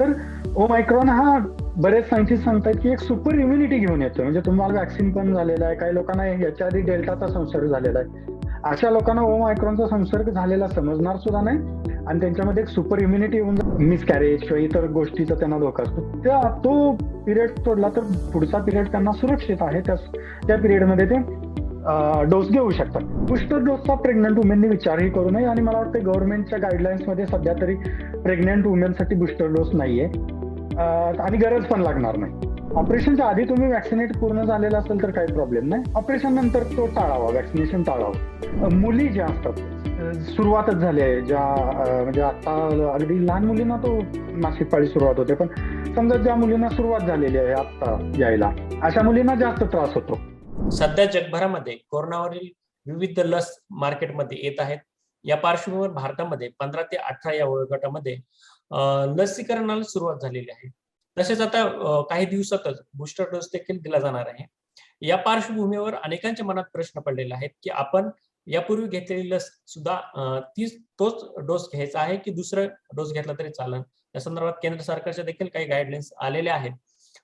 तर ओमायक्रॉन हा बरेच सायंटिस्ट सांगतात की एक सुपर इम्युनिटी घेऊन येतो. म्हणजे तुम्हाला वॅक्सिन पण झालेला आहे काही लोकांना याच्या आधी डेल्टाचा संसर्ग झालेला आहे. अशा लोकांना ओमायक्रॉनचा संसर्ग झालेला समजणार सुद्धा नाही आणि त्यांच्यामध्ये एक सुपर इम्युनिटी येऊन मिस कॅरेज किंवा इतर गोष्टीचा त्यांना धोका असतो. त्या तो पिरियड सोडला तर पुढचा पिरियड त्यांना सुरक्षित आहे. त्या त्या पिरियडमध्ये ते डोस घेऊ शकतात. बुस्टर डोसचा प्रेग्नंट वुमेनने विचारही करू नये आणि मला वाटतं गव्हर्नमेंटच्या गाईडलाईन्समध्ये सध्या तरी प्रेग्नंट वुमेनसाठी बुस्टर डोस नाहीये. आणि गरज पण लागणार नाही. ऑपरेशनच्या आधी तुम्ही वॅक्सिनेट पूर्ण झालेला असेल तर काही प्रॉब्लेम नाही. ऑपरेशन नंतर तो टाळावा वॅक्सिनेशन टाळावं. मुली ज्या असतात सुरुवातच झाली आहे. ज्या म्हणजे आता अगदी लहान मुलींना तो नाशिक पाळी सुरुवात होते. पण समजा ज्या मुलींना सुरुवात झालेली आहे आता यायला अशा मुलींना जास्त त्रास होतो. सध्या जगभरामध्ये कोरोनावरील विविध लस मार्केटमध्ये येत आहेत. या पार्श्वभूमीवर भारतामध्ये पंधरा ते अठरा या वयोगटामध्ये लसीकरणाला सुरुवात झालेली आहे. तसेच आता काही दिवसातच बुस्टर डोस देखील दिला जाणार आहे. या पार्श्वभूमीवर अनेकांच्या मनात प्रश्न पडलेला आहेत की आपण यापूर्वी घेतलेली लस सुद्धा तीच तोच डोस घ्यायचा आहे की दुसरा डोस घेतला तरी चालन? या संदर्भात केंद्र सरकारच्या देखील काही गाईडलाईन्स आलेल्या आहेत.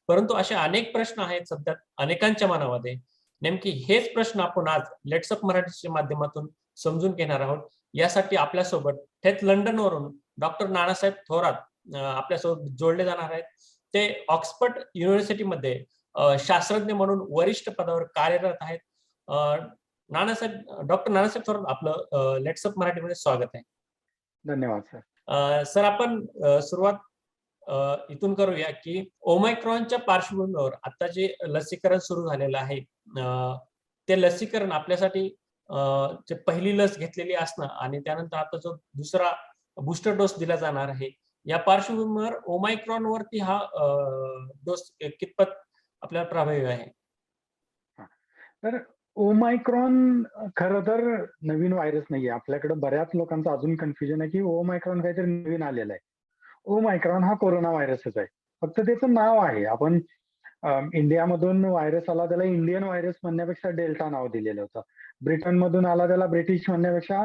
परंतु असे अनेक प्रश्न आहेत सध्या अनेकांच्या मनामध्ये. नेमकी हेच प्रश्न आपण आज लेट्सअप मराठीच्या माध्यमातून समजून घेणार आहोत. यासाठी आपल्यासोबत थेट लंडनवरून डॉक्टर नानासाहेब थोरात आपल्यासोबत जोडले जाणार आहेत. ते ऑक्सफर्ड युनिव्हर्सिटीमध्ये शास्त्रज्ञ म्हणून वरिष्ठ पदावर कार्यरत आहेत. नानासाहेब डॉक्टर नानासाहेब थोरात आपलं लेट्सअप मराठीमध्ये स्वागत आहे. धन्यवाद सर. सर आपण सुरुवात इथून करूया की ओमायक्रॉनच्या पार्श्वभूमीवर आता जे लसीकरण सुरू झालेलं आहे ते लसीकरण आपल्यासाठी जे पहिली लस घेतलेली असणं आणि त्यानंतर आता जो दुसरा बुस्टर डोस दिला जाणार आहे या पार्श्वभूमीवर ओमायक्रॉन वरती हा डोस कितपत आपल्याला प्रभावी आहे? तर ओमायक्रॉन खर तर नवीन व्हायरस नाहीये. आपल्याकडे बऱ्याच लोकांचं अजून कन्फ्युजन आहे की ओमायक्रॉन काहीतरी नवीन आलेलं आहे. ओमायक्रॉन हा कोरोना व्हायरसच आहे. फक्त त्याचं नाव आहे. आपण इंडियामधून व्हायरस आला त्याला इंडियन व्हायरस म्हणण्यापेक्षा डेल्टा नाव दिलेलं होतं. ब्रिटन मधून आला त्याला ब्रिटिश म्हणण्यापेक्षा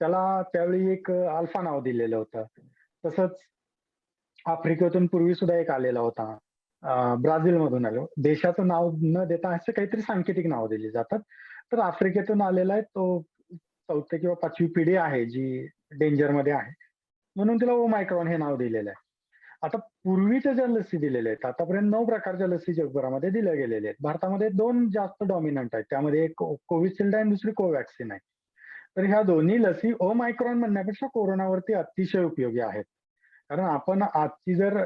त्याला त्यावेळी एक अल्फा नाव दिलेलं होतं. तसंच आफ्रिकेतून पूर्वी सुद्धा एक आलेला होता. ब्राझीलमधून आलो देशाचं नाव न देता असे काहीतरी सांकेतिक नाव दिली जातात. तर आफ्रिकेतून आलेला आहे तो चौथी किंवा पाचवी पिढी आहे जी डेंजरमध्ये आहे. म्हणून तिला ओमायक्रॉन हे नाव दिलेलं आहे. आता पूर्वीच्या ज्या लसी दिलेल्या आहेत आतापर्यंत नऊ प्रकारच्या लसी जगभरामध्ये दिल्या गेलेल्या आहेत. भारतामध्ये दोन जास्त डॉमिनंट आहेत. त्यामध्ये एक कोविशिल्ड आहे आणि दुसरी कोवॅक्सिन आहे. तर ह्या दोन्ही लसी ओमायक्रॉन म्हणण्यापेक्षा कोरोनावरती अतिशय उपयोगी आहेत. कारण आपण आजची जर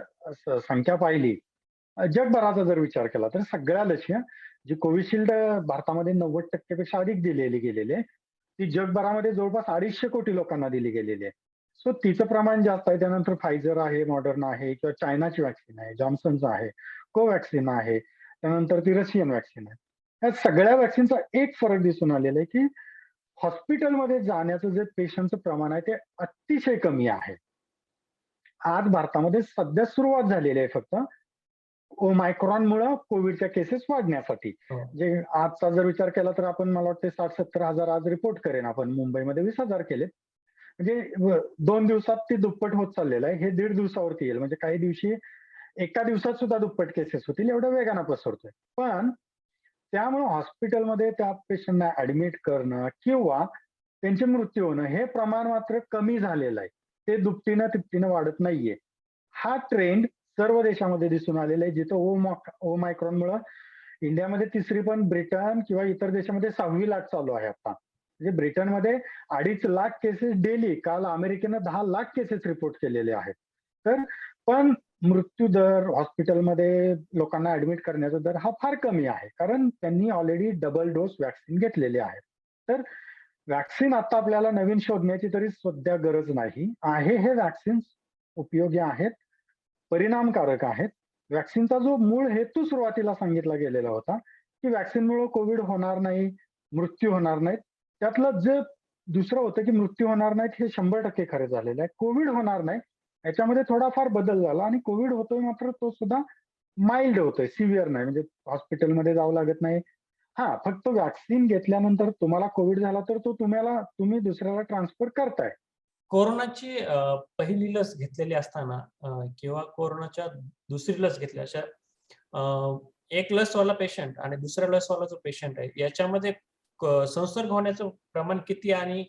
संख्या पाहिली जगभराचा जर विचार केला तर सगळ्या लशी जी कोविशिल्ड भारतामध्ये नव्वद टक्केपेक्षा अधिक दिलेली गेलेली आहे ती जगभरामध्ये जवळपास अडीचशे कोटी लोकांना दिली गेलेली आहे. सो तिचं प्रमाण जास्त आहे. त्यानंतर फायझर आहे मॉडर्न आहे किंवा चायनाची वॅक्सिन आहे जॉन्सनचं आहे कोवॅक्सिन आहे त्यानंतर ती रशियन वॅक्सिन आहे. या सगळ्या वॅक्सिनचा एक फरक दिसून आलेला आहे की हॉस्पिटलमध्ये जाण्याचं जे पेशंटचं प्रमाण आहे ते अतिशय कमी आहे. आज भारतामध्ये सध्या सुरुवात झालेली आहे फक्त मुळे कोविडच्या केसेस वाढण्यासाठी. हो. जे आजचा जर विचार केला तर आपण मला वाटतं साठ सत्तर हजार आज रिपोर्ट करेन आपण. मुंबईमध्ये वीस हजार केले म्हणजे दोन दिवसात ती दुप्पट होत चाललेलं आहे. हे दीड दिवसावरती येईल. म्हणजे काही दिवशी एका दिवसात सुद्धा दुप्पट केसेस होतील एवढ्या वेगानं पसरतोय. पण त्यामुळे हॉस्पिटलमध्ये त्या पेशंटना ऍडमिट करणं किंवा त्यांचे मृत्यू होणं हे प्रमाण मात्र कमी झालेलं आहे. ते दुपटीनं तिपटीनं वाढत नाहीये. हा ट्रेंड सर्व देशामध्ये दिसून आलेला आहे. जिथं ओ ओमायक्रॉन मुळे इंडियामध्ये तिसरी पण ब्रिटन किंवा इतर देशामध्ये सहावी लाट चालू आहे आता. म्हणजे ब्रिटनमध्ये अडीच लाख केसेस डेली काल अमेरिकेनं दहा लाख केसेस रिपोर्ट केलेले आहेत. तर पण मृत्यू दर हॉस्पिटलमध्ये लोकांना ऍडमिट करण्याचा दर हा फार कमी आहे. कारण त्यांनी ऑलरेडी डबल डोस वॅक्सिन घेतलेले आहेत. तर वॅक्सिन आता आपल्याला नवीन शोधण्याची तरी सध्या गरज नाही. आहे हे वॅक्सिन उपयोगी आहेत परिणामकारक आहेत. वॅक्सिनचा जो मूळ हेतू सुरुवातीला सांगितला गेलेला होता की वॅक्सिनमुळे कोविड होणार नाही मृत्यू होणार नाहीत. त्यातलं जे दुसरं होतं की मृत्यू होणार नाहीत हे शंभर टक्के खरे झालेलं आहे. कोविड होणार नाही. याच्यामध्ये थोडाफार बदल झाला आणि कोविड होतोय मात्र तो सुद्धा माइल्ड होतोय सिव्हिअर नाही. म्हणजे हॉस्पिटलमध्ये जावं लागत नाही. हा फक्त व्हॅक्सिन घेतल्यानंतर तुम्हाला कोविड झाला तर तो तुम्हाला तुम्ही दुसऱ्याला ट्रान्सफर करताय. कोरोनाची पहिली लस घेतलेली असताना किंवा कोरोनाच्या दुसरी लस घेतली अशा एक लसवाला पेशंट आणि दुसऱ्या लसवाला जो पेशंट आहे याच्यामध्ये संसर्ग होण्याचं प्रमाण किती आणि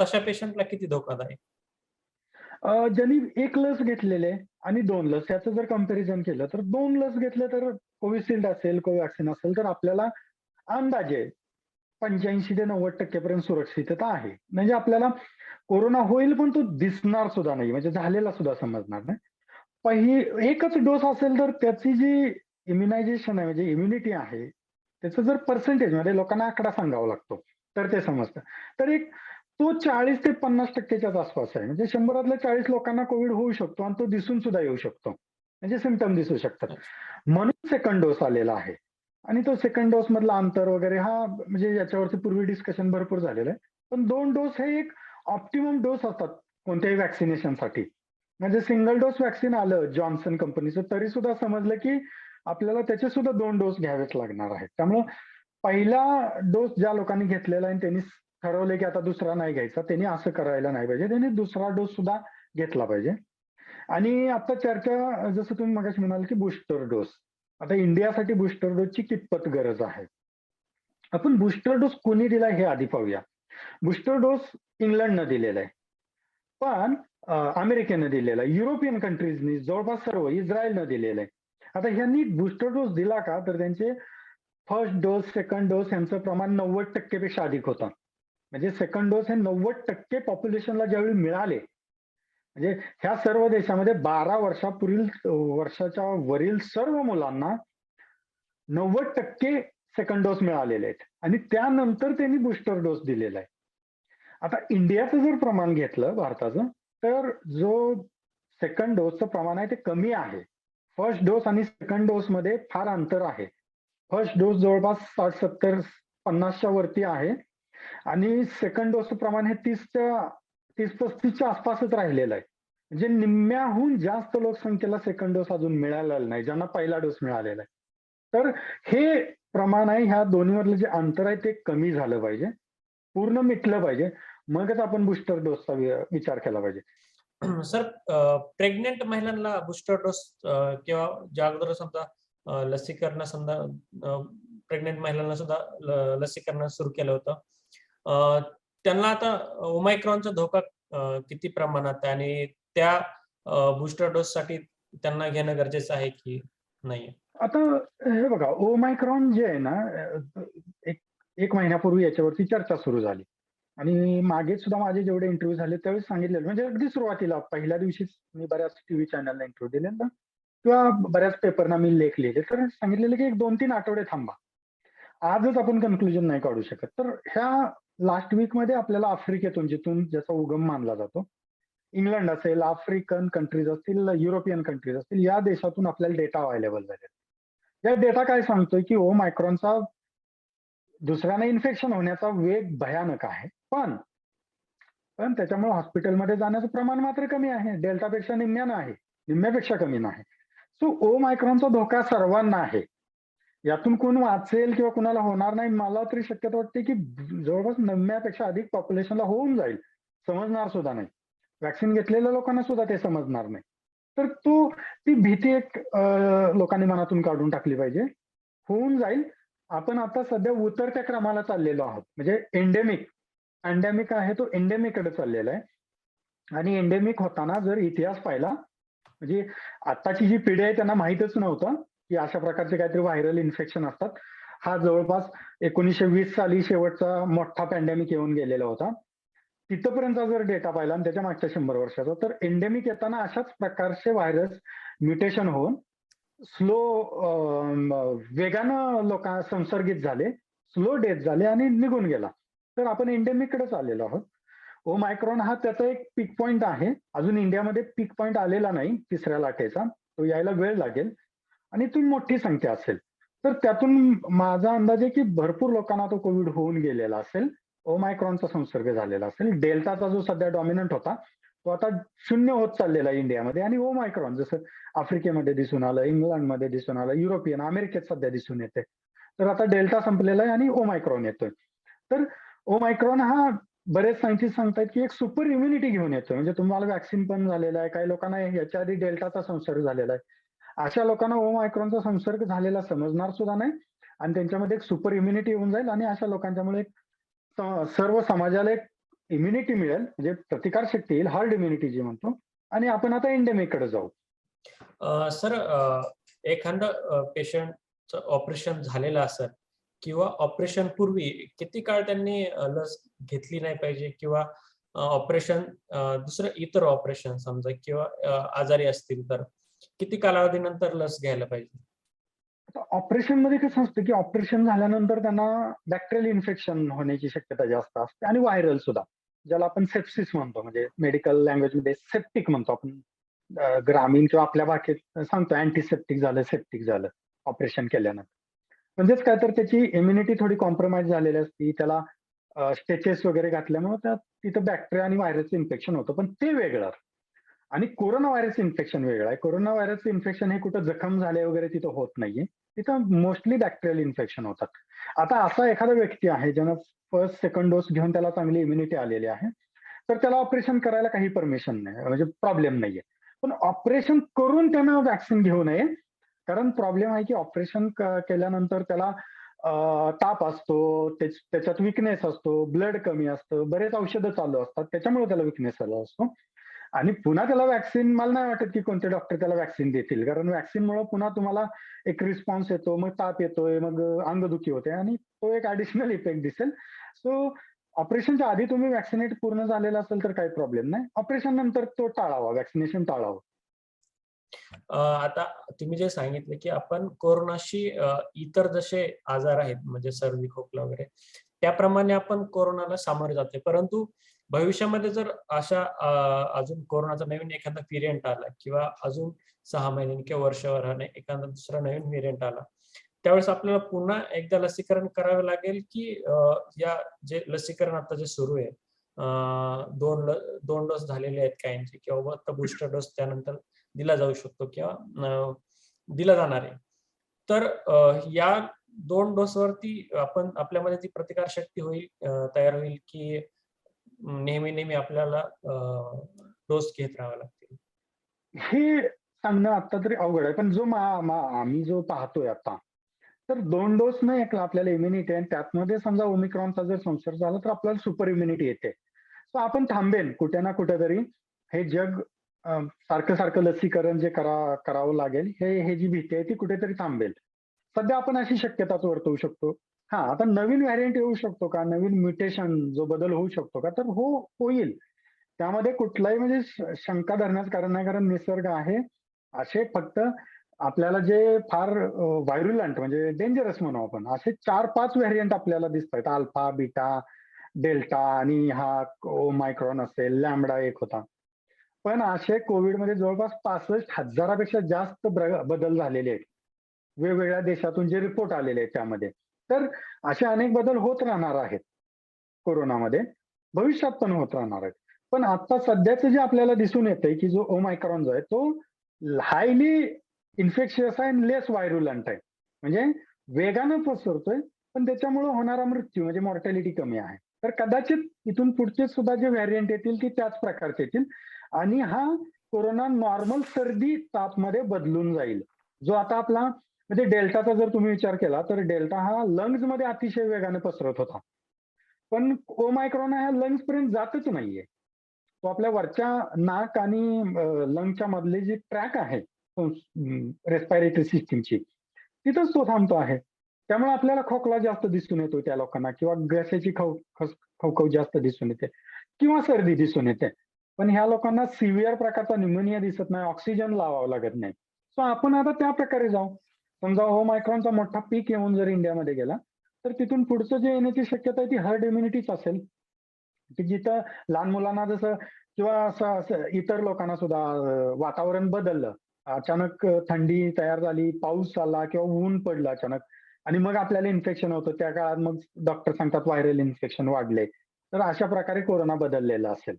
तशा पेशंटला किती धोकादायक ज्यांनी एक लस घेतलेले आणि दोन लस याचं जर कंपॅरिझन केलं तर दोन लस घेतलं तर कोविशिल्ड असेल कोवॅक्सिन असेल तर आपल्याला अंदाजे पंच्याऐंशी ते नव्वद टक्केपर्यंत सुरक्षितता आहे. म्हणजे आपल्याला कोरोना होईल पण तो दिसणार सुद्धा नाही म्हणजे झालेला सुद्धा समजणार नाही. पहिली एकच डोस असेल तर त्याची जी इम्युनायझेशन आहे म्हणजे इम्युनिटी आहे त्याचं जर पर्सेंटेजमध्ये लोकांना आकडा सांगावा लागतो तर ते समजतं. तर एक तो चाळीस ते पन्नास टक्केच्याच आसपास आहे. म्हणजे शंभरातल्या चाळीस लोकांना कोविड होऊ शकतो आणि तो दिसून सुद्धा येऊ शकतो. म्हणजे सिमटम दिसू शकतात. म्हणून सेकंड डोस आलेला आहे. आणि तो सेकंड डोस मधला अंतर वगैरे हा म्हणजे याच्यावरती पूर्वी डिस्कशन भरपूर झालेलं आहे. पण दोन डोस हे एक ऑप्टिमम डोस असतात कोणत्याही व्हॅक्सिनेशनसाठी म्हणजे सिंगल डोस वॅक्सिन आलं जॉन्सन कंपनीचं तरी सुद्धा समजलं की आपल्याला त्याचे सुद्धा दोन डोस घ्यावेच लागणार आहेत. त्यामुळं पहिला डोस ज्या लोकांनी घेतलेला आहे त्यांनी ठरवले की आता दुसरा नाही घ्यायचा त्यांनी असं करायला नाही पाहिजे. त्यांनी दुसरा डोस सुद्धा घेतला पाहिजे. आणि आता चर्चा जसं तुम्ही मगाशी म्हणाल की बुस्टर डोस. आता इंडियासाठी बुस्टर डोसची कितपत गरज आहे? आपण बुस्टर डोस कोणी दिला हे आधी पाहूया. बुस्टर डोस इंग्लंडनं दिलेला आहे. पण अमेरिकेनं दिलेला आहे. युरोपियन कंट्रीजनी जवळपास सर्व इस्रायलनं दिलेलं आहे. आता ह्यांनी बुस्टर डोस दिला का तर त्यांचे फर्स्ट डोस सेकंड डोस यांचं प्रमाण नव्वद टक्केपेक्षा अधिक होतं. म्हणजे सेकंड डोस हे नव्वद टक्के पॉप्युलेशनला ज्यावेळी मिळाले म्हणजे ह्या सर्व देशामध्ये बारा वर्षापूर्वील वर्षाच्या वरील सर्व मुलांना नव्वद टक्के सेकंड डोस मिळालेले आहेत. आणि त्यानंतर त्यांनी बुस्टर डोस दिलेला आहे. आता इंडियाचं जर प्रमाण घेतलं भारताचं तर जो सेकंड डोसचं प्रमाण आहे ते कमी आहे. फर्स्ट डोस आणि सेकंड डोस मध्ये फार अंतर आहे. फर्स्ट डोस जवळपास साठ सत्तर पन्नासच्या वरती आहे. आणि सेकंड डोस प्रमाण हे तीसच्या तीस पस्तीसच्या आसपासच राहिलेलं आहे. म्हणजे निम्म्याहून जास्त लोकसंख्येला सेकंड डोस अजून मिळालेला नाही ज्यांना पहिला डोस मिळालेला आहे. तर हे प्रमाण आहे ह्या दोन्हीवरलं जे अंतर आहे ते कमी झालं पाहिजे. पूर्ण मिटलं पाहिजे. मगच आपण बुस्टर डोसचा विचार केला पाहिजे. सर प्रेग्नेंट महिलांना बुस्टर डोस किंवा ज्या अगोदर समजा लसीकरण समजा प्रेग्नेंट महिलांना सुद्धा लसीकरण सुरू केलं होतं. त्यांना आता ओमायक्रॉनचा धोका किती प्रमाणात आहे आणि त्या बुस्टर डोस साठी त्यांना घेणं गरजेचं आहे की नाही आता हे बघा ओमायक्रॉन जे आहे ना एक एक महिन्यापूर्वी याच्यावरती चर्चा सुरू झाली. आणि मागे सुद्धा माझे जेवढे इंटरव्ह्यू झाले त्यावेळेस सांगितलेलं म्हणजे अगदी सुरुवातीला पहिल्या दिवशीच मी बऱ्याच टीव्ही चॅनलला इंटरव्ह्यू दिले ना किंवा बऱ्याच पेपरना मी लेख लिहिले. तर सांगितलेलं की एक दोन तीन आठवडे थांबा. आजच आपण कन्क्लुजन नाही काढू शकत. तर ह्या लास्ट वीकमध्ये आपल्याला आफ्रिकेतून जिथून ज्याचा उगम मानला जातो इंग्लंड असेल आफ्रिकन कंट्रीज असतील युरोपियन कंट्रीज असतील या देशातून आपल्याला डेटा अवेलेबल झाले या डेटा काय सांगतोय की ओ मायक्रॉनचा दुसऱ्यांना इन्फेक्शन होण्याचा वेग भयानक आहे. पण पण त्याच्यामुळे हॉस्पिटलमध्ये जाण्याचं प्रमाण मात्र कमी आहे. डेल्टापेक्षा निम्म्यानं आहे निम्म्यापेक्षा कमी नाही. सो ओ मायक्रॉनचा धोका सर्वांना आहे. यातून कोण वाचेल किंवा कुणाला होणार नाही मला तरी शक्यता वाटते की जवळपास निम्म्यापेक्षा अधिक पॉप्युलेशनला होऊन जाईल. समजणार सुद्धा नाही. व्हॅक्सिन घेतलेल्या लोकांना सुद्धा ते समजणार नाही. तर तो ती भीती एक लोकांनी मनातून काढून टाकली पाहिजे. होऊन जाईल. आपण आता सध्या उतरत्या क्रमाला चाललेलो आहोत. म्हणजे एंडेमिक पॅन्डेमिक आहे तो एंडेमिककडे चाललेला आहे. आणि एंडेमिक होताना जर इतिहास पाहिला म्हणजे आताची जी पिढी आहे त्यांना माहीतच नव्हतं की अशा प्रकारचे काहीतरी व्हायरल इन्फेक्शन असतात. हा जवळपास एकोणीसशे वीस साली शेवटचा मोठा पॅन्डेमिक येऊन गेलेला होता. तिथपर्यंतचा जर डेटा पाहिला आणि त्याच्या मागच्या शंभर वर्षाचा तर एंडेमिक येताना अशाच प्रकारचे व्हायरस म्युटेशन होऊन स्लो वेगानं लोक संसर्गित झाले स्लो डेथ झाले आणि निघून गेला. तर आपण एंडेमिककडेच आलेलो आहोत. ओ मायक्रॉन हा त्याचा एक पीक पॉइंट आहे. अजून इंडियामध्ये पीक पॉइंट आलेला नाही तिसऱ्या लाटेचा. तो यायला वेळ लागेल. आणि ती मोठी संख्या असेल. तर त्यातून माझा अंदाज आहे की भरपूर लोकांना तो कोविड होऊन गेलेला असेल. ओमायक्रॉनचा संसर्ग झालेला असेल. डेल्टाचा जो सध्या डॉमिनंट होता तो आता शून्य होत चाललेला आहे इंडियामध्ये. आणि ओमायक्रॉन जसं आफ्रिकेमध्ये दिसून आलं इंग्लंडमध्ये दिसून आलं युरोपियन अमेरिकेत सध्या दिसून येते तर आता डेल्टा संपलेला आहे आणि ओमायक्रॉन येतोय. तर ओमायक्रॉन हा बरेच सायंटिस्ट सांगतात की एक सुपर इम्युनिटी घेऊन येतो. म्हणजे तुम्हाला वॅक्सिन पण झालेला आहे काही लोकांना याच्या आधी डेल्टाचा संसर्ग झालेला आहे. अशा लोकांना ओमायक्रॉनचा संसर्ग झालेला समजणार सुद्धा नाही आणि त्यांच्यामध्ये एक सुपर इम्युनिटी येऊन जाईल आणि अशा लोकांच्यामुळे सर्व समाजाला एक इम्युनिटी मिळेल. म्हणजे प्रतिकारशक्ती येईल हार्ड इम्युनिटी जी म्हणतो. आणि आपण आता endemic जाऊ. सर अ, एखादं ऑपरेशन झालेलं असेल किंवा ऑपरेशन पूर्वी किती काळ त्यांनी लस घेतली नाही पाहिजे किंवा ऑपरेशन दुसरं इतर ऑपरेशन समजा किंवा आजारी असतील तर किती कालावधीनंतर लस घ्यायला पाहिजे? ऑपरेशनमध्ये कसं असतं की ऑपरेशन झाल्यानंतर त्यांना बॅक्टेरियल इन्फेक्शन होण्याची शक्यता जास्त असते आणि व्हायरल सुद्धा ज्याला आपण सेप्सिस म्हणतो. म्हणजे मेडिकल लँग्वेजमध्ये सेप्टिक म्हणतो आपण. ग्रामीण किंवा आपल्या भाषेत सांगतो अँटीसेप्टिक झालं सेप्टिक झालं ऑपरेशन केल्यानंतर. म्हणजेच काय तर त्याची इम्युनिटी थोडी कॉम्प्रोमाइज झालेली असती. त्याला स्टेचेस वगैरे घातल्यामुळे त्या तिथं बॅक्टेरिया आणि व्हायरसचं इन्फेक्शन होतं. पण ते वेगळं. आणि कोरोना व्हायरस इन्फेक्शन वेगळं आहे. कोरोना व्हायरस इन्फेक्शन हे कुठं जखम झाले वगैरे तिथं होत नाहीये. तिथं मोस्टली बॅक्टेरियल इन्फेक्शन होतात. आता असा एखादा व्यक्ती आहे ज्यानं फर्स्ट सेकंड डोस घेऊन त्याला चांगली इम्युनिटी आलेली आहे. तर त्याला ऑपरेशन करायला काही परमिशन नाही. म्हणजे प्रॉब्लेम नाहीये. पण ऑपरेशन करून त्यानं व्हॅक्सिन घेऊ नये कारण प्रॉब्लेम आहे की ऑपरेशन केल्यानंतर त्याला ताप असतो त्याच्यात विकनेस असतो ब्लड कमी असतं बरेच औषधं चालू असतात त्याच्यामुळे त्याला विकनेस आला असतो. आणि पुन्हा त्याला वॅक्सिन मला नाही वाटत की कोणते डॉक्टर त्याला वॅक्सिन देतील कारण वॅक्सिनमुळे पुन्हा तुम्हाला एक रिस्पॉन्स येतो मग ताप येतोय मग अंगदुखी होते आणि तो एक ऍडिशनल इफेक्ट दिसेल. सो ऑपरेशनच्या आधी तुम्ही वॅक्सिनेट पूर्ण झालेला असेल तर काही प्रॉब्लेम नाही. ऑपरेशन नंतर तो टाळावा वॅक्सिनेशन टाळावं. आता तुम्ही जे सांगितले की आपण कोरोनाशी इतर जसे आजार आहेत म्हणजे सर्दी खोकला वगैरे त्याप्रमाणे आपण कोरोनाला सामोरे जाते परंतु भविष्यामध्ये जर अशा अजून कोरोनाचा नवीन एखादा व्हेरियंट आला किंवा अजून सहा महिन्यांनी किंवा वर्षभराने एखादा दुसरा नवीन व्हेरियंट आला त्यावेळेस आपल्याला पुन्हा एकदा लसीकरण करावे लागेल की या जे लसीकरण आता जे सुरू आहे दोन दोन डोस झालेले आहेत काहींचे किंवा बुस्टर डोस त्यानंतर दिला जाऊ शकतो किंवा दिला जाणार आहे. तर या दोन डोसवरती आपण आपल्यामध्ये ती प्रतिकार शक्ती होईल तयार होईल की नेहमी नेहमी आपल्याला डोस घेत राहावे लागतील. हे सांगणं आता तरी अवघड आहे पण जो आम्ही जो पाहतोय आता तर दोन डोस नाही आपल्याला इम्युनिटी आहे आणि त्यातमध्ये समजा ओमिक्रॉनचा जर संसर्ग झाला तर आपल्याला सुपर इम्युनिटी येते. सो आपण थांबेन कुठे ना कुठेतरी हे जग सारखं सारखं लसीकरण जे करा करावं लागेल हे हे जी भीती आहे ती कुठेतरी थांबेल. सध्या आपण अशी शक्यताच वर्तवू शकतो. हा आता नवीन व्हॅरियंट येऊ शकतो का? नवीन म्युटेशन जो बदल होऊ शकतो का? तर हो होईल. त्यामध्ये कुठलाही म्हणजे शंका धरण्याचं कारण नाही कारण निसर्ग आहे. असे फक्त आपल्याला जे फार व्हायरुलंट म्हणजे डेंजरस म्हणू आपण असे चार पाच व्हेरियंट आपल्याला दिसत आहेत अल्फा बीटा डेल्टा आणि हा मायक्रॉन असेल लॅमडा एक होता. पण असे कोविडमध्ये जवळपास पासष्ट हजारापेक्षा जास्त बदल झालेले आहेत. वेगवेगळ्या देशातून जे रिपोर्ट आलेले आहेत त्यामध्ये. तर असे अनेक बदल होत राहणार आहेत कोरोनामध्ये. भविष्यात पण होत राहणार आहेत. पण आता सध्याचं जे आपल्याला दिसून येतंय की जो ओमायक्रॉन जो आहे तो हायली इन्फेक्शियस आहे आणि लेस व्हायरुलंट आहे. म्हणजे वेगानं पसरतोय पण त्याच्यामुळे होणारा मृत्यू म्हणजे मॉर्टॅलिटी कमी आहे. तर कदाचित इथून पुढचे सुद्धा जे व्हॅरियंट येतील ती त्याच प्रकारचे येतील. आणि हा कोरोना नॉर्मल सर्दी तापमध्ये बदलून जाईल. जो आता आपला म्हणजे डेल्टाचा जर तुम्ही विचार केला तर डेल्टा हा लंग्समध्ये अतिशय वेगाने पसरत होता. पण ओमायक्रॉन हा लंग्स पर्यंत जातच नाहीये. तो आपल्या वरच्या नाक आणि लंगच्या मधले जे ट्रॅक आहे रेस्पायरेटरी सिस्टीमची तिथंच तो थांबतो आहे. त्यामुळे आपल्याला खोकला जास्त दिसून येतो त्या लोकांना किंवा ग्रॅसेची खव खस- खवखव जास्त दिसून येते किंवा सर्दी दिसून येते. पण ह्या लोकांना सिव्हिअर प्रकारचा न्युमोनिया दिसत नाही ऑक्सिजन लावावं लागत नाही. सो आपण आता त्या प्रकारे जाऊ. समजा हो मायक्रॉनचा मोठा पीक येऊन जर इंडियामध्ये गेला तर तिथून पुढचं जे येण्याची शक्यता आहे ती हर्ड इम्युनिटीच असेल. की जिथं लहान मुलांना जसं किंवा असं असं इतर लोकांना सुद्धा वातावरण बदललं. अचानक थंडी तयार झाली पाऊस आला किंवा ऊन पडलं अचानक आणि मग आपल्याला इन्फेक्शन होतं त्या काळात मग डॉक्टर सांगतात व्हायरल इन्फेक्शन वाढले. तर अशा प्रकारे कोरोना बदललेला असेल.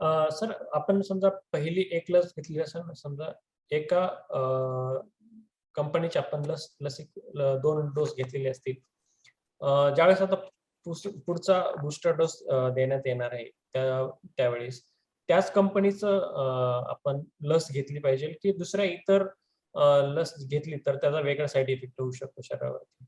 सर आपण समजा पहिली एक लस घेतली असेल समजा एका कंपनीची आपण लस लसी दोन डोस घेतलेले असतील. ज्यावेळेस आता पुढचा बुस्टर डोस देण्यात येणार आहे त्या त्यावेळेस त्याच कंपनीचं आपण लस घेतली पाहिजे की दुसऱ्या इतर लस घेतली तर त्याचा वेगळा साईड इफेक्ट होऊ शकतो शरीरावरती.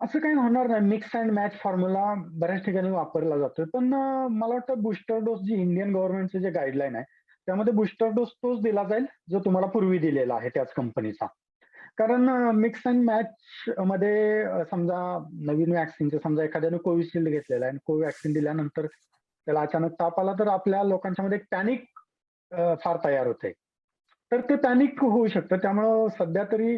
असं काही होणार नाही. मिक्स अँड मॅच फॉर्म्युला बऱ्याच ठिकाणी वापरला जातोय. पण मला वाटतं बुस्टर डोस जी इंडियन गव्हर्नमेंटचे जे गाईडलाईन आहे त्यामध्ये बुस्टर डोस तोच दिला जाईल जो तुम्हाला पूर्वी दिलेला आहे त्याच कंपनीचा कारण मिक्स अँड मॅच मध्ये समजा नवीन वॅक्सिनचं समजा एखाद्याने कोविशिल्ड घेतलेला आहे आणि कोवॅक्सिन दिल्यानंतर त्याला अचानक ताप आला तर आपल्या लोकांच्या मध्ये एक पॅनिक फार तयार होते. तर ते पॅनिक होऊ शकतं. त्यामुळं सध्या तरी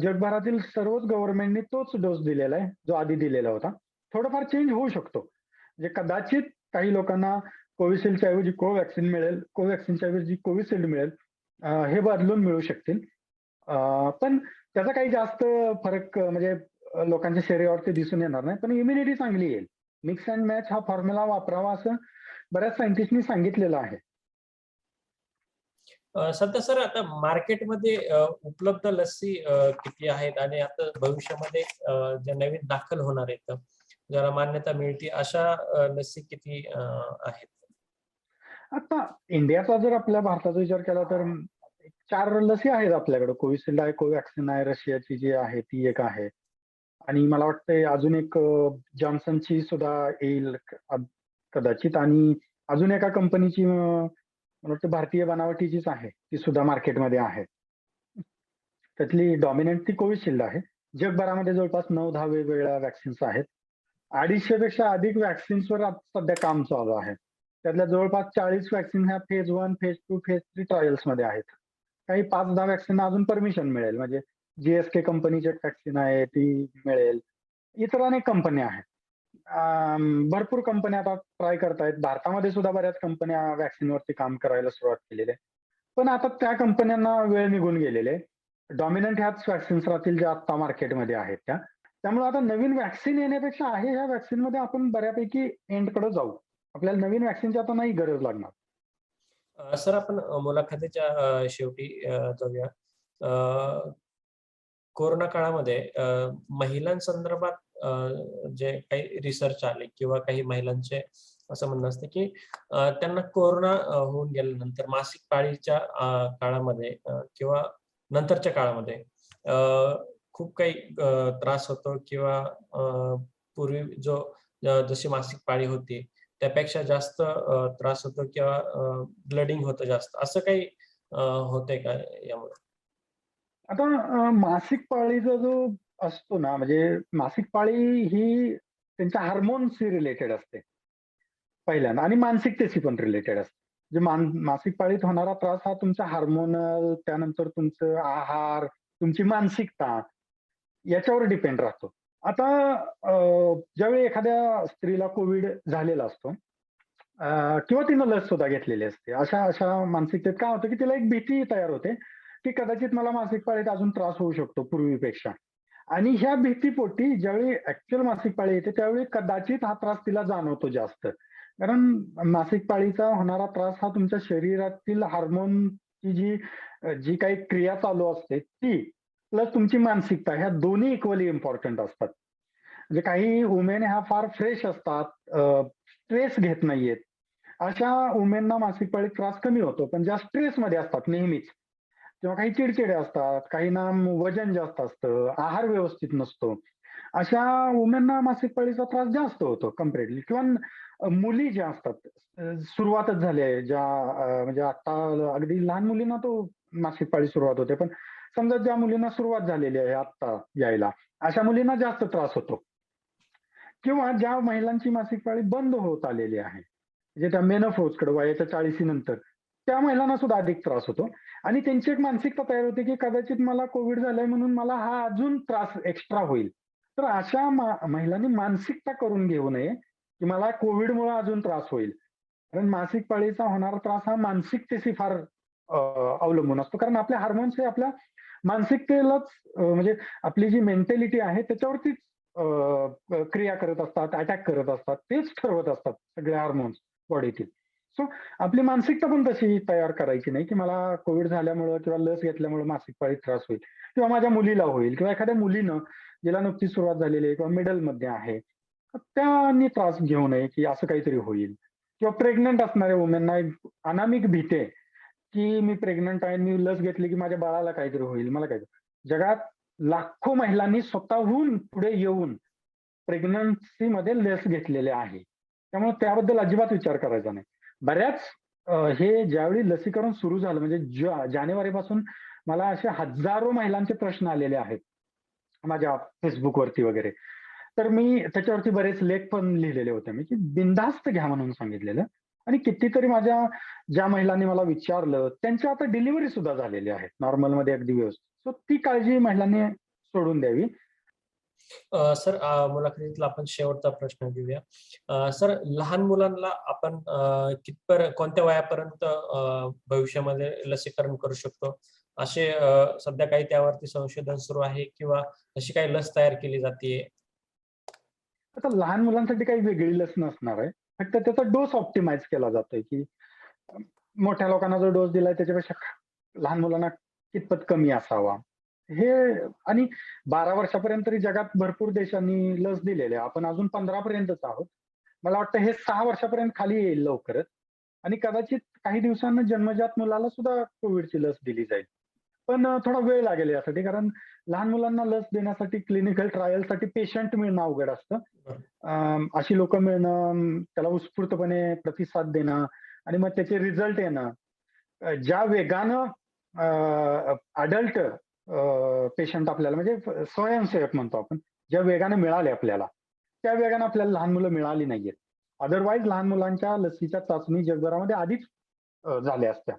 जगभरातील सर्वच गव्हर्नमेंटनी तोच डोस दिलेला आहे जो आधी दिलेला होता. थोडंफार चेंज होऊ शकतो. म्हणजे कदाचित काही लोकांना कोविशिल्डच्या ऐवजी कोवॅक्सिन मिळेल कोवॅक्सिनच्या ऐवजी कोविशिल्ड मिळेल हे बदलून मिळू शकतील. पण त्याचा काही जास्त फरक म्हणजे लोकांच्या शरीरावरती दिसून येणार नाही पण इम्युनिटी चांगली येईल. मिक्स अँड मॅच हा फॉर्म्युला वापरावा असं बऱ्याच सायंटिस्टनी सांगितलेलं आहे. सध्या सर आता मार्केटमध्ये उपलब्ध लसी किती आहेत आणि आता भविष्यामध्ये ज्या नवीन दाखल होणार आहेत ज्याला मान्यता मिळते अशा लसी किती आहेत? आता इंडियाचा जर आपल्या भारताचा विचार केला तर चार लसी आहेत आपल्याकडे. कोविशिल्ड आहे कोवॅक्सिन आहे रशियाची जी आहे ती एक आहे. आणि मला वाटतंय अजून एक जॉन्सनची सुद्धा येईल कदाचित. आणि अजून एका कंपनीची मला वाटतं भारतीय बनावटीचीच आहे ती सुद्धा मार्केटमध्ये आहे. त्यातली डॉमिनंट ती कोविशिल्ड आहे. जगभरामध्ये जवळपास नऊ दहा वेगवेगळ्या वॅक्सिन्स आहेत. अडीचशे पेक्षा अधिक वॅक्सिन्सवर सध्या काम चालू आहे. त्यातल्या जवळपास चाळीस वॅक्सिन ह्या phase one phase two phase three ट्रायल्समध्ये आहेत. काही पाच दहा वॅक्सिन अजून परमिशन मिळेल. म्हणजे जीएसके कंपनीचे वॅक्सिन आहे ती मिळेल. इतर अनेक कंपन्या आहेत. भरपूर कंपन्या आता ट्राय करतायत. भारतामध्ये सुद्धा बऱ्याच कंपन्या वॅक्सिनवरती काम करायला सुरुवात केलेली आहे. पण आता त्या कंपन्यांना वेळ निघून गेलेले डॉमिनंट ह्याच वॅक्सिन्स राहतील ज्या आता मार्केटमध्ये आहेत त्या. त्यामुळे आता नवीन वॅक्सिन येण्यापेक्षा आहे ह्या वॅक्सिनमध्ये आपण बऱ्यापैकी एंडकडे जाऊ. आपल्याला नवीन वॅक्सिनची आता नाही गरज लागणार. सर आपण मुलाखतीच्या शेवटी जाऊया. कोरोना काळामध्ये महिलांसंदर्भात जे काही रिसर्च आले किंवा काही महिलांचे असं म्हणणं असतं की त्यांना कोरोना होऊन गेल्यानंतर मासिक पाळीच्या काळामध्ये किंवा नंतरच्या काळामध्ये खूप काही त्रास होतो किंवा पूर्वी जो जशी मासिक पाळी होती त्यापेक्षा जास्त त्रास होतो किंवा ब्लडिंग होतं जास्त. असं काही होतंय का यामुळे? आता मासिक पाळीचा जो असतो ना म्हणजे मासिक पाळी ही त्यांच्या हार्मोन्सशी रिलेटेड असते. पहिल्यांदा. आणि मानसिकतेशी पण रिलेटेड असते. म्हणजे मान मासिक पाळीत होणारा त्रास हा तुमचा हार्मोनल त्यानंतर तुमचं आहार तुमची मानसिकता याच्यावर डिपेंड राहतो. आता ज्यावेळी एखाद्या स्त्रीला कोविड झालेला असतो किंवा तिनं लस सुद्धा घेतलेली असते अशा अशा मानसिकतेत काय होतं की तिला एक भीती तयार होते की कदाचित मला मासिक पाळीत अजून त्रास होऊ शकतो पूर्वीपेक्षा. आणि ह्या भीतीपोटी ज्यावेळी ऍक्च्युअल मासिक पाळी येते त्यावेळी कदाचित हा त्रास तिला जाणवतो जास्त. कारण मासिक पाळीचा होणारा त्रास हा तुमच्या शरीरातील हार्मोनची जी जी काही क्रिया चालू असते ती प्लस तुमची मानसिकता ह्या दोन्ही इक्वली इम्पॉर्टंट असतात. म्हणजे काही वुमेन ह्या फार फ्रेश असतात स्ट्रेस घेत नाहीयेत. अशा वुमेनना मासिक पाळीत त्रास कमी होतो पण ज्या स्ट्रेसमध्ये असतात नेहमीच. किंवा काही चिडचिडे असतात काहींना वजन जास्त असतं आहार व्यवस्थित नसतो. अशा वुमेनना मासिक पाळीचा त्रास जास्त होतो कम्पेरेटली किंवा मुली ज्या असतात सुरुवातच झाली आहे ज्या म्हणजे आता अगदी लहान मुलींना तो मासिक पाळी सुरुवात होते पण समजा ज्या मुलींना सुरुवात झालेली आहे आता यायला अशा मुलींना जास्त त्रास होतो. किंवा ज्या महिलांची मासिक पाळी बंद होत आलेली आहे म्हणजे त्या मेनोफोजकडे वयाच्या चाळीसी नंतर त्या महिलांना सुद्धा अधिक त्रास होतो. आणि त्यांची एक मानसिकता तयार होते की कदाचित मला कोविड झालाय म्हणून मला हा अजून त्रास एक्स्ट्रा होईल. तर अशा महिलांनी मानसिकता करून घेऊ नये की मला कोविडमुळे अजून त्रास होईल. कारण मासिक पाळीचा होणारा त्रास हा मानसिकतेशी फार अवलंबून असतो. कारण आपले हार्मोन्स हे आपल्या मानसिकतेलाच म्हणजे आपली जी मेंटॅलिटी आहे त्याच्यावरतीच क्रिया करत असतात अटॅक करत असतात तेच ठरवत असतात सगळे हार्मोन्स बॉडीतील सो आपली मानसिकता पण तशी तयार करायची नाही की मला कोविड झाल्यामुळं किंवा लस घेतल्यामुळे मासिक पाळी त्रास होईल किंवा माझ्या मुलीला होईल किंवा एखाद्या मुलीनं जिला नुकतीच सुरुवात झालेली आहे किंवा मिडलमध्ये आहे त्यांनी त्रास घेऊ नये की असं काहीतरी होईल. किंवा प्रेग्नंट असणाऱ्या वुमेनना एक अनामिक भीते की मी प्रेग्नंट आहे मी लस घेतली की माझ्या बाळाला काहीतरी होईल मला काय जगात लाखो महिलांनी स्वतःहून पुढे येऊन प्रेग्नन्सी मध्ये लस घेतलेले आहे. त्यामुळे त्याबद्दल अजिबात विचार करायचा नाही. बऱ्याच हे ज्यावेळी लसीकरण सुरू झालं म्हणजे जानेवारी जानेवारीपासून मला असे हजारो महिलांचे प्रश्न आलेले आहेत माझ्या फेसबुकवरती वगैरे. तर मी त्याच्यावरती बरेच लेख पण लिहिलेले होते मी की बिनधास्त घ्या म्हणून सांगितलेलं. आणि कितीतरी माझ्या ज्या महिलांनी मला विचारलं त्यांच्या आता डिलिव्हरी सुद्धा झालेली आहेत नॉर्मलमध्ये अगदी व्यवस्थित. सो ती काळजी महिलांनी सोडून द्यावी. सर मुलाखतीतला आपण शेवटचा प्रश्न घेऊया. सर लहान मुलांना आपण कितपर कोणत्या वयापर्यंत भविष्यामध्ये लसीकरण करू शकतो? असे सध्या काही त्यावरती संशोधन सुरू आहे किंवा अशी काही लस तयार केली जाते आता लहान मुलांसाठी काही वेगळी लस नसणार आहे. फक्त त्याचा डोस ऑप्टिमाइज केला जातोय की मोठ्या लोकांना जो डोस दिलाय त्याच्यापेक्षा लहान मुलांना कितपत कमी असावा? हे आणि बारा वर्षापर्यंत तरी जगात भरपूर देशांनी लस दिलेली आहे. आपण अजून पंधरा पर्यंतच आहोत. मला वाटतं हे सहा वर्षापर्यंत खाली येईल लवकरच. आणि कदाचित काही दिवसांना जन्मजात मुलाला सुद्धा कोविडची लस दिली जाईल. पण थोडा वेळ लागेल यासाठी कारण लहान मुलांना लस देण्यासाठी क्लिनिकल ट्रायलसाठी पेशंट मिळणं अवघड असतं. अशी लोक मिळणं त्याला उत्स्फूर्तपणे प्रतिसाद देणं आणि मग त्याचे रिझल्ट येणं. ज्या वेगानं अडल्ट पेशंट आपल्याला म्हणजे स्वयंसेवक म्हणतो आपण ज्या वेगाने मिळाले आपल्याला. त्या वेगाने आपल्याला लहान मुलं मिळाली नाहीयेत. अदरवाईज लहान मुलांच्या लसीच्या चाचणी जगभरामध्ये आधीच झाल्या असत्या.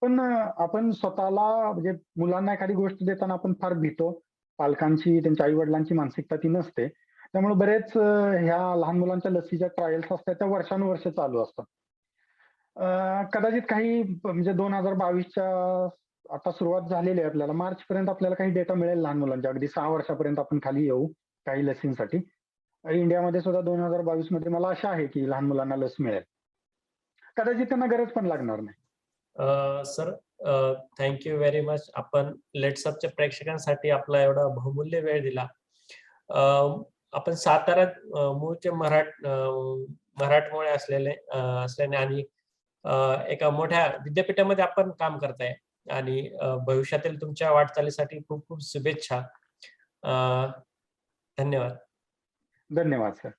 पण आपण स्वतःला म्हणजे मुलांना एखादी गोष्ट देताना आपण फार भीतो. पालकांची त्यांच्या आई वडिलांची मानसिकता ती नसते. त्यामुळे बरेच ह्या लहान मुलांच्या लसीच्या ट्रायल्स असतात त्या वर्षानुवर्ष चालू असतात. कदाचित काही म्हणजे दोन हजार बावीसच्या आता सुरुवात झालेली आहे आपल्याला. मार्च पर्यंत आपल्याला काही डेटा मिळेल लहान मुलांच्या. अगदी सहा वर्षापर्यंत आपण खाली येऊ काही लसींसाठी. इंडियामध्ये सुद्धा दोन हजार बावीसमध्ये मला आशा आहे की लहान मुलांना लस मिळेल. कदाचित त्यांना गरज पण लागणार नाही. सर थँक्यू व्हेरी मच आपण लेट्सअपच्या प्रेक्षकांसाठी आपला एवढा बहुमूल्य वेळ दिला. आपण साताऱ्यात मूळचे मराठ मराठमोळे असलेले असल्याने आणि एका मोठ्या विद्यापीठामध्ये आपण काम करताय. आणि भविष्यातील तुमच्या वाटचालीसाठी खूप खूप शुभेच्छा. अ, धन्यवाद. धन्यवाद सर.